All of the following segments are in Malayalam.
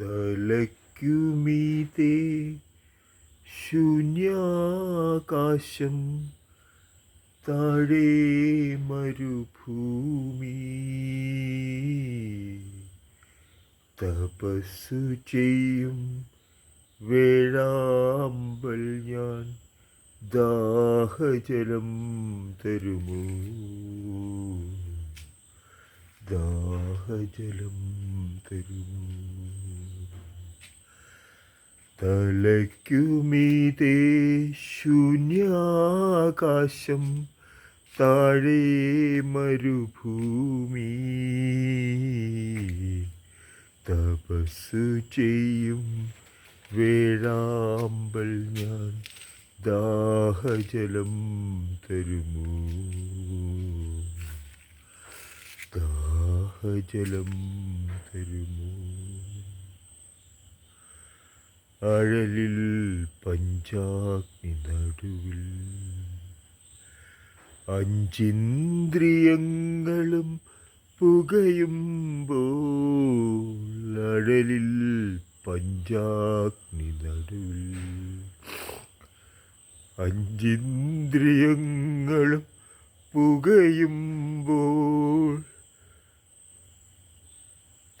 തലയ്ക്കുമീതേ ശൂന്യാകാശം താഴേ മരുഭൂമി. തപസ്സു ചെയ്യും വേഴാമ്പൽ ഞാൻ ദാഹജലം തരുമോ? ദാഹജലം തരുമോ തലയ്ക്കുമീതേ ശൂന്യാകാശം താഴെ മരുഭൂമി. തപസ് ചെയ്യും വേഴാമ്പൽ ഞാൻ ദാഹജലം തരുമോ? ദാഹജലം തരുമോ? അഴലിൽ പഞ്ചാഗ്നി നടുവിൽ അഞ്ചിന്ദ്രിയങ്ങളും പുകയുമ്പോൾ അഴലിൽ പഞ്ചാഗ്നി നടുവിൽ അഞ്ചിന്ദ്രിയങ്ങളും പുകയുമ്പോൾ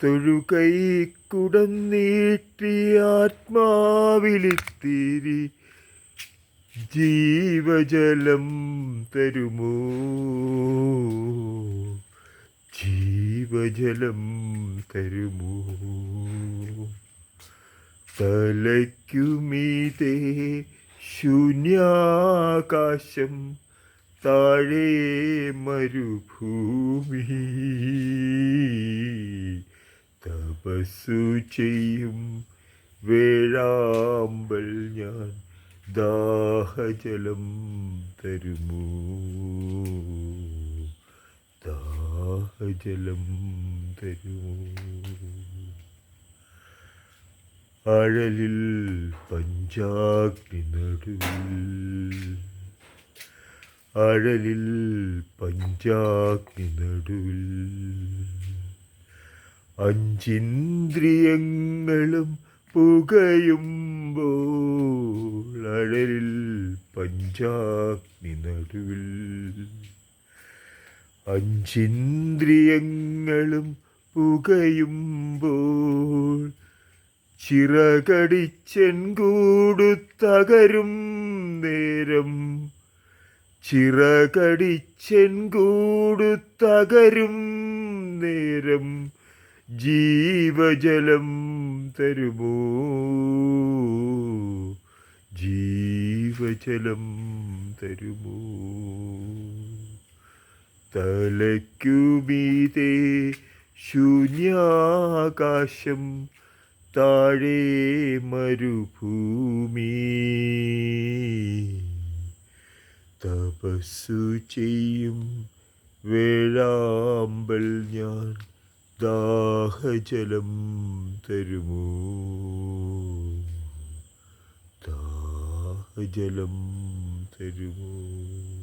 തൊഴുകൈ കുടന്നീട്ടി ആത്മാവിലിത്തിരി ജീവജലം തരുമോ? ജീവജലം തരുമോ? തലയ്ക്കുമീതേ ശൂന്യാകാശം താഴേ മരുഭൂമി തപസ്സു ചെയ്യും വേഴാമ്പൽ ഞാൻ ദാഹജലം തരുമോ? ദാഹജലം തരുമോ? അഴലിൽ പഞ്ചാഗ്നി നടുവിൽ. അഴലിൽ പഞ്ചാഗ്നി നടുവിൽ. അഞ്ചിന്ദ്രിയങ്ങളും പുകയുമ്പോൾ പഞ്ചാഗ്നി നടുവിൽ. അഞ്ചിന്ദ്രിയങ്ങളും പുകയുമ്പോൾ ചിറകടിച്ചെൻകൂടു തകരും നേരം. ചിറകടിച്ചെൻകൂടു തകരും നേരം. ജീവജലം തരുമോ? ജീവജലം തരുമോ? തലയ്ക്കുമീതേ ശൂന്യാകാശം താഴെ മരുഭൂമി. തപസ്സു ചെയ്യും വേഴാമ്പൽ ഞാൻ. ദാഹജലം തരുമോ? ദാഹജലം തരുമോ?